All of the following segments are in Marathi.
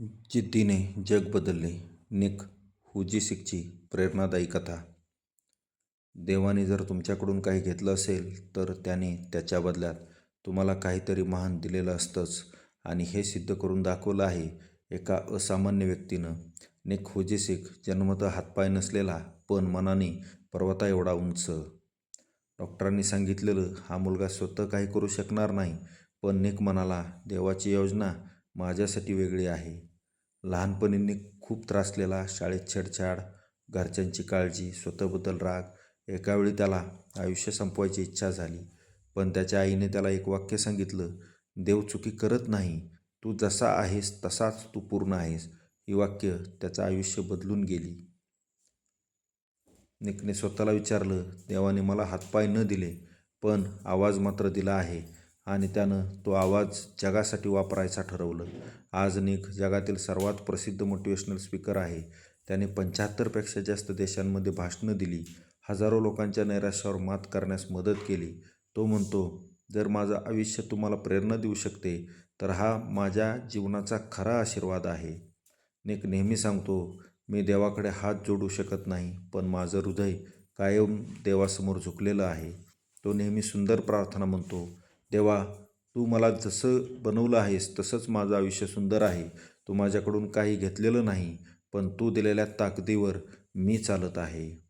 जिद्दीने जग बदलले. निक हुजीसिकची प्रेरणादायी कथा. देवाने जर तुमच्याकडून काही घेतलं असेल तर त्याने त्याच्या बदल्यात तुम्हाला काहीतरी महान दिलेलं असतंच. आणि हे सिद्ध करून दाखवलं आहे एका असामान्य व्यक्तीनं. निक हुजीसिक जन्मतः हातपाय नसलेला पण मनाने पर्वता एवढा उंच. डॉक्टरांनी सांगितलेलं हा मुलगा स्वतः काही करू शकणार नाही पण निक म्हणाला देवाची योजना माझ्यासाठी वेगळी आहे. लहानपणी खूप त्रासलेला शाळेत छेडछाड घरच्यांची काळजी स्वतःबद्दल राग एकावेळी त्याला आयुष्य संपवायची इच्छा झाली. पण त्याच्या आईने त्याला एक वाक्य सांगितलं देव चुकी करत नाही. तू जसा आहेस तसाच तू पूर्ण आहेस. ही वाक्य त्याचं आयुष्य बदलून गेली. निकने स्वतःला विचारलं देवाने मला हातपाय न दिले पण आवाज मात्र दिला आहे. आणि त्यानं तो आवाज जगासाठी वापरायचा ठरवलं. आज निक जगातील सर्वात प्रसिद्ध मोटिवेशनल स्पीकर आहे. त्याने पंच्याहत्तरपेक्षा जास्त देशांमध्ये भाषणं दिली. हजारो लोकांच्या नैराश्यावर मात करण्यास मदत केली. तो म्हणतो जर माझं आयुष्य तुम्हाला प्रेरणा देऊ शकते तर हा माझ्या जीवनाचा खरा आशीर्वाद आहे. निक नेहमी सांगतो मी देवाकडे हात जोडू शकत नाही पण माझं हृदय कायम देवासमोर झुकलेलं आहे. तो नेहमी सुंदर प्रार्थना म्हणतो देवा तू मला जसं बनवलं आहेस तसंच माझं आयुष्य सुंदर आहे. तू माझ्याकडून काही घेतलेलं नाही पण तू दिलेल्या ताकदीवर मी चालत आहे.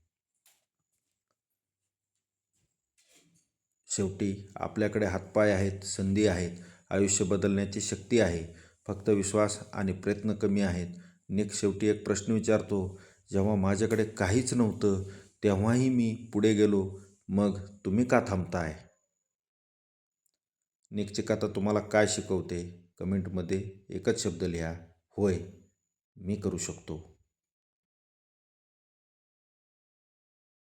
शेवटी आपल्याकडे हातपाय आहेत संधी आहेत आयुष्य बदलण्याची शक्ती आहे. फक्त विश्वास आणि प्रयत्न कमी आहेत. निक शेवटी एक प्रश्न विचारतो जेव्हा माझ्याकडे काहीच नव्हतं तेव्हाही मी पुढे गेलो मग तुम्ही का थांबताय? निकची कथा तुम्हाला काय शिकवते? कमेंटमध्ये एकच शब्द लिहा होय मी करू शकतो.